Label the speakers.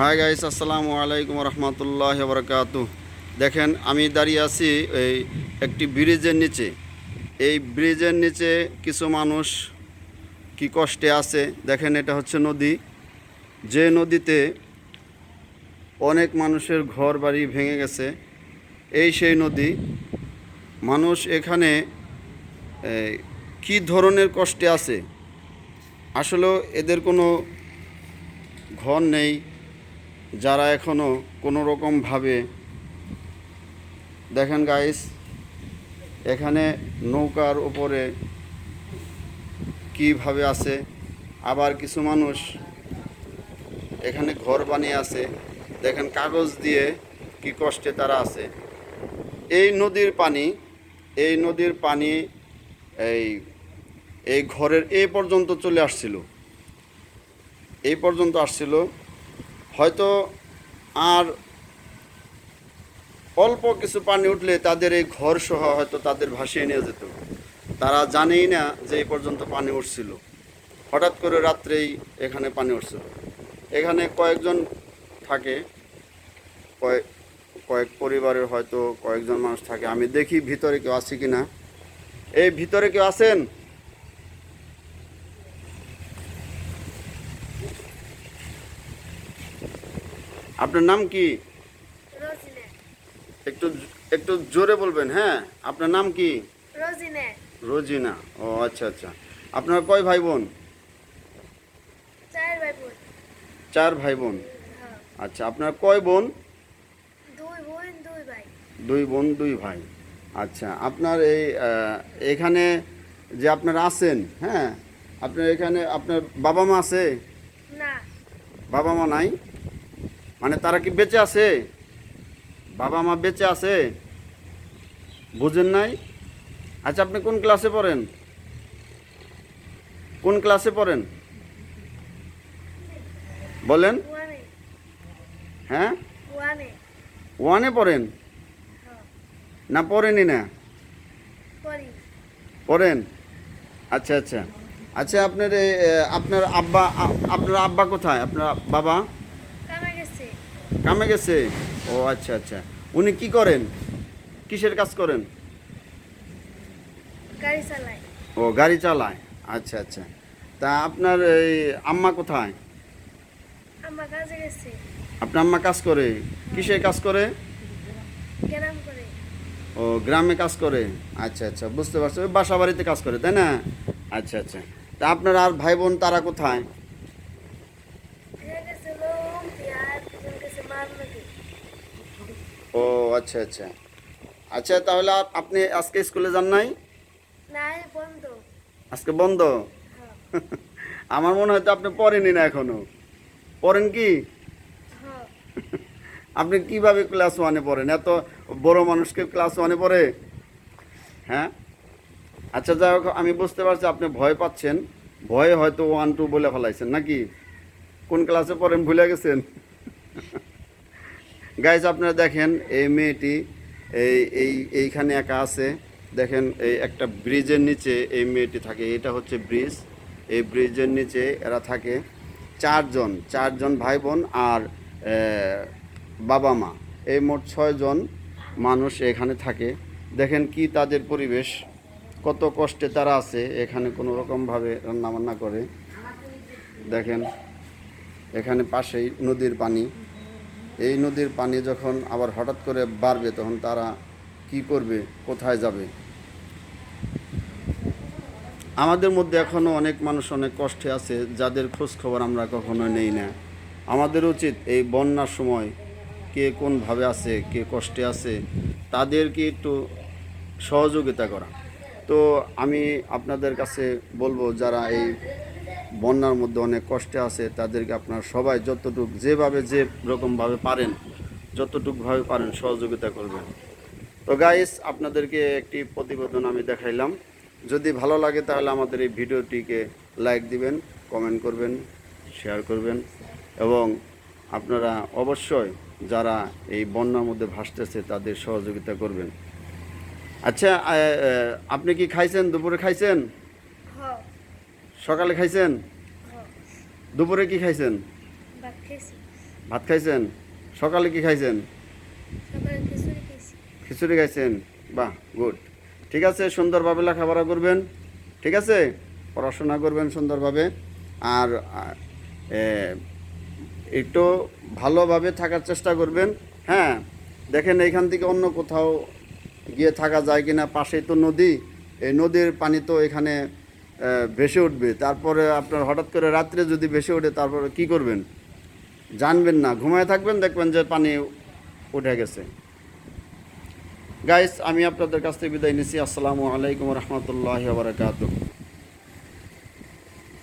Speaker 1: Hi guys আসসালামু আলাইকুম রহমতুল্লাহ বরকাত দেখেন, আমি দাঁড়িয়ে আছি এই একটি ব্রিজের নিচে। এই ব্রিজের নিচে কিছু মানুষ কি কষ্টে আছে? দেখেন, এটা হচ্ছে নদী। যে নদীতে অনেক মানুষের ঘর বাড়ি ভেঙে গেছে। এই সেই নদী। মানুষ এখানে কি ধরনের কষ্টে আছে? আসলে এদের কোনো ঘর নেই। যারা এখনও কোনো রকমভাবে দেখেন গাইস এখানে নৌকার উপরে কীভাবে আছে, আবার কিছু মানুষ এখানে ঘর বানিয়ে আছে, দেখেন কাগজ দিয়ে কি কষ্টে তারা আছে। এই নদীর পানি, এই নদীর পানি এই এই ঘরের এই পর্যন্ত চলে আসছিল। এই পর্যন্ত আসছিল হয়তো আর অল্প কিছু পানি উঠলে তাদের এই ঘর সহ হয়তো তাদের ভাসিয়ে নিয়ে যেত। তারা জানেই না যে এই পর্যন্ত পানি উঠছিল। হঠাৎ করে রাত্রেই এখানে পানি উঠছিল এখানে কয়েকজন থাকে, কয়েক কয়েক পরিবারের হয়তো কয়েকজন মানুষ থাকে। আমি দেখি ভিতরে কেউ আছে কি না এই ভিতরে কেউ আছেন? আপনার নাম কি? একটু একটু জোরে বলবেন হ্যাঁ? আপনার নাম কি?
Speaker 2: রোজিনা।
Speaker 1: ও আচ্ছা আচ্ছা। আপনার কয় ভাই বোন
Speaker 2: চার ভাই বোন হ্যাঁ।
Speaker 1: আচ্ছা আপনার কয় বোন?
Speaker 2: দুই বোন দুই ভাই।
Speaker 1: দুই বোন দুই ভাই। আচ্ছা আপনার এই এখানে যে আপনারা আছেন হ্যাঁ? আপনার এখানে আপনার বাবা মা আছে?
Speaker 2: না।
Speaker 1: বাবা মা নাই? মানে তারা কি বেঁচে আছে? বাবা মা বেঁচে আছে? বুঝেন নাই? আচ্ছা আপনি কোন ক্লাসে পড়েন? কোন ক্লাসে পড়েন? বলেন। হ্যাঁ?
Speaker 2: ওয়ানে
Speaker 1: পড়েন? না পড়েনি না? পড়েন? আচ্ছা আচ্ছা। আচ্ছা আপনার আপনার আব্বা আপনার আব্বা কোথায়? আপনার বাবা?
Speaker 2: কামে গেছে?
Speaker 1: ও আচ্ছা আচ্ছা। উনি কি করেন? কিসের কাজ করেন?
Speaker 2: গাড়ি চালায়।
Speaker 1: ও গাড়ি চালায়। আচ্ছা আচ্ছা। তা আপনার এই আম্মা কোথায়?
Speaker 2: আমার কাজে গেছে।
Speaker 1: আপনার আম্মা কাজ করে? কিসের কাজ করে?
Speaker 2: গ্রাম করে।
Speaker 1: ও গ্রামে কাজ করে? আচ্ছা আচ্ছা। বুঝতে পারছি। বাসা বাড়িতে কাজ করে তাই না? আচ্ছা আচ্ছা। তা আপনার আর ভাই বোন তারা কোথায়
Speaker 2: এ গেছে লোম আর দুজন গেছে মার নদী
Speaker 1: ও আচ্ছা আচ্ছা। আচ্ছা তাহলে আপনি আজকে স্কুলে যান নাই?
Speaker 2: নাই বন্ধ।
Speaker 1: আজকে বন্ধ?
Speaker 2: হ্যাঁ।
Speaker 1: আমার মনে হয় তো আপনি পড়েনি না এখনও। পড়েন কি?
Speaker 2: হ্যাঁ।
Speaker 1: আপনি কীভাবে ক্লাস ওয়ানে পড়েন? এত বড় মানুষকে ক্লাস ওয়ানে পড়ে? হ্যাঁ? আচ্ছা যাই হোক আমি বুঝতে পারছি আপনি ভয় পাচ্ছেন। ভয়ে হয়তো ওয়ান টু বলে ফেলাইছেন নাকি? কোন ক্লাসে পড়েন ভুলে গেছেন? গাইজ আপনারা দেখেন, এই মেয়েটি, এই এই, এইখানে একা আছে। দেখেন, এই একটা ব্রিজের নিচে এই মেয়েটি থাকে। এটা হচ্ছে ব্রিজ এই ব্রিজের নিচে এরা থাকে চারজন। চারজন ভাই বোন আর বাবা মা। এই মোট ছয়জন মানুষ এখানে থাকে। দেখেন কি তাদের পরিবেশ। কত কষ্টে তারা আছে, এখানে কোনো রকমভাবে রান্নাবান্না করে। দেখেন, এখানে পাশেই নদীর পানি। এই নদীর পানি যখন আবার হঠাৎ করে বাড়বে, তখন তারা কি করবে? কোথায় যাবে? আমাদের মধ্যে এখনও অনেক মানুষ অনেক কষ্টে আছে, যাদের খোঁজ খবর আমরা কখনো নেই না। আমাদের উচিত এই বন্যার সময় কে কোনভাবে আছে, কে কষ্টে আছে, তাদেরকে একটু সহযোগিতা করা। তো আমি আপনাদের কাছে বলব, যারা এই বন্যার মধ্যে অনেক কষ্টে আছে, তাদেরকে আপনারা সবাই যতটুক যেভাবে যে রকমভাবে পারেন, যতটুকভাবে পারেন সহযোগিতা করবেন। তো গাইস আপনাদেরকে একটি প্রতিবেদন আমি দেখাইলাম। যদি ভালো লাগে তাহলে আমাদের এই ভিডিওটিকে লাইক দিবেন কমেন্ট করবেন শেয়ার করবেন এবং আপনারা অবশ্যই যারা এই বন্যার মধ্যে ভাসতেছে তাদের সহযোগিতা করবেন। আচ্ছা আপনি কি খাইছেন? দুপুরে খাইছেন? সকালে খাইছেন? দুপুরে কি খাইছেন?
Speaker 2: ভাত
Speaker 1: খাইছেন? সকালে কি খাইছেন?
Speaker 2: খিচুড়ি
Speaker 1: খাইছেন? বাহ গুড ঠিক আছে সুন্দরভাবে লেখাপড়া করবেন। ঠিক আছে? পড়াশোনা করবেন সুন্দরভাবে আর একটু ভালোভাবে থাকার চেষ্টা করবেন। হ্যাঁ দেখেন এইখান থেকে অন্য কোথাও গিয়ে থাকা যায় কিনা? পাশেই তো নদী। এই নদীর পানি তো এখানে ভেসে উঠবে। তারপরে আপনার হঠাৎ করে রাত্রে যদি ভেসে ওঠে, তারপরে কি করবেন? জানবেন না। ঘুমায় থাকবেন, দেখবেন যে পানি উঠে গেছে। গাইস আমি আপনাদের কাছ থেকে বিদায় নিচ্ছি। আসসালামু আলাইকুম রহমতুল্লাহ বারকাত